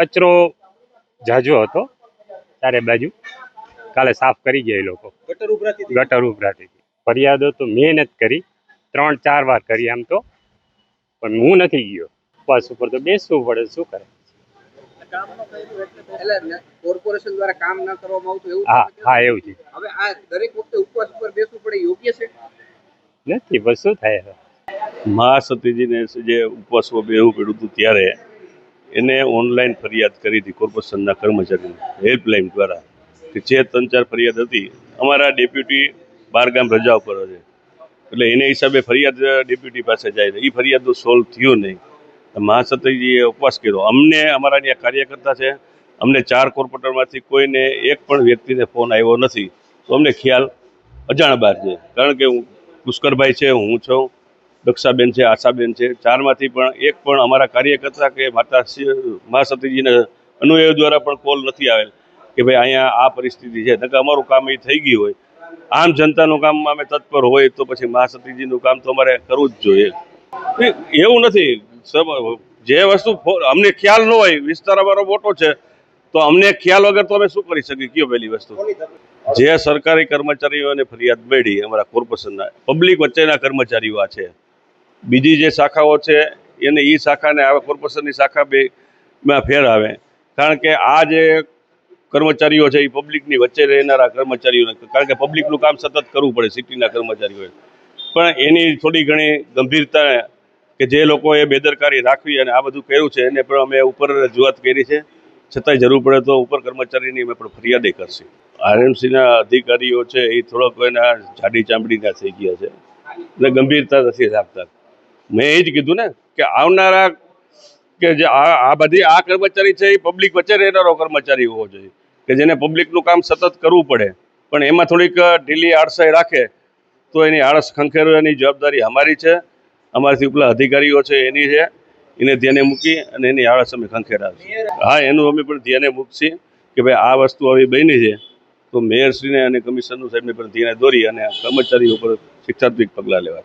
કચરો ઝાઝો હતો ચારે બાજુ. કાલે સાફ કરી ગયા એ લોકો. ગટર ઉભરાતી ગટર ઉભરાતી ફરિયાદો તો મેં નથી કરી ત્રણ ચાર વાર કરી આમ તો. પણ હું નથી ગયો. બસ ઉપર તો બેસવું પડે શું કરે? કોર્પોરેશન દ્વારા કામ ન કરવામાં આવતું એવું હા હા એવું છે હવે આ દરેક વખતે ઉપવાસ ઉપર બેસવું પડે યોગ્ય છે? નથી બસ શું થાય હવે? મહાસતીજીને જે ઉપવાસમાં બેવું પડ્યું હતું ત્યારે એને ઓનલાઈન ફરિયાદ કરી હતી કોર્પોરેશનના કર્મચારીને હેલ્પલાઇન દ્વારા. કે જે ત્રણ ચાર ફરિયાદ હતી, અમારા ડેપ્યુટી બારગામ રજા ઉપર છે. એટલે એને હિસાબે ફરિયાદ ડેપ્યુટી પાસે જાય છે. એ ફરિયાદનું સોલ્વ થયું નહીં. મહાસતીજીએ ઉપવાસ કર્યો. અમને, અમારા ત્યાં કાર્યકર્તા છે, અમને ચાર કોર્પોરેટરમાંથી કોઈને એક પણ વ્યક્તિને ફોન આવ્યો નથી. તો અમને ખ્યાલ અજાણ બહાર છે. કારણ કે હું પુષ્કરભાઈ છે, હું છું. દક્ષાબેન છે, આશાબેન છે, ચારમાંથી પણ એક પણ અમારા કાર્યકર્તા કે માતા મા સતીજીના અનુયાયીઓ દ્વારા પણ કોલ નથી આવેલ કે ભાઈ અહીંયા આ પરિસ્થિતિ છે. નકર અમારું કામ એ થઈ ગયું હોય. આમ જનતાનું કામ અમે તત્પર હોય તો પછી મા સતીજીનું કામ તો અમારે કરવું જ જોઈએ. એવું નથી. જે વસ્તુ અમને ખ્યાલ ન હોય, વિસ્તાર અમારો મોટો છે, તો અમને ખ્યાલ વગર તો અમે શું કરી શકીએ? કયો પહેલી વસ્તુ? જે સરકારી કર્મચારીઓને ફરિયાદ મળી, અમારા કોર્પોરેશનના, પબ્લિક વચ્ચેના કર્મચારીઓ આ છે. બીજી જે શાખાઓ છે, એને એ શાખાને આ કોર્પોરેશનની શાખા બે માં ફેર આવે કારણ કે આ જે કર્મચારીઓ છે એ પબ્લિકની વચ્ચે રહેનારા કર્મચારીઓને, કારણ કે પબ્લિકનું કામ સતત કરવું પડે સિટીના કર્મચારીઓએ. પણ એની થોડી ઘણી ગંભીરતા કે જે લોકોએ બેદરકારી રાખવી અને આ બધું કર્યું છે, એને પણ અમે ઉપર રજૂઆત કરી છે. છતાંય જરૂર પડે તો ઉપર કર્મચારીની અમે પણ ફરિયાદે કરશે. આરએમસીના અધિકારીઓ છે એ થોડોક એના જાડી ચામડીના થઈ ગયા છે. એટલે ગંભીરતા નથી રાખતા. મેં એ જ કીધું ને કે આવનારા કે જે આ બધી આ કર્મચારી છે એ પબ્લિક વચ્ચે રહેનારો કર્મચારી હોવો જોઈએ. કે જેને પબ્લિકનું કામ સતત કરવું પડે. પણ એમાં થોડીક ઢીલી આળસાઈ રાખે તો એની આળસ ખંખેરવાની જવાબદારી અમારી છે. અમારાથી ઉપલા અધિકારીઓ છે, એની છે. એને ધ્યાને મૂકી અને એની આળસ અમે ખંખેરાવીએ હા, એનું અમે પણ ધ્યાને મૂકશી કે ભાઈ આ વસ્તુ આવી બની છે. તો મેયરશ્રીને અને કમિશનર સાહેબને પણ ધ્યાને દોરી અને કર્મચારીઓ પર શિક્ષાત્મક પગલાં લેવા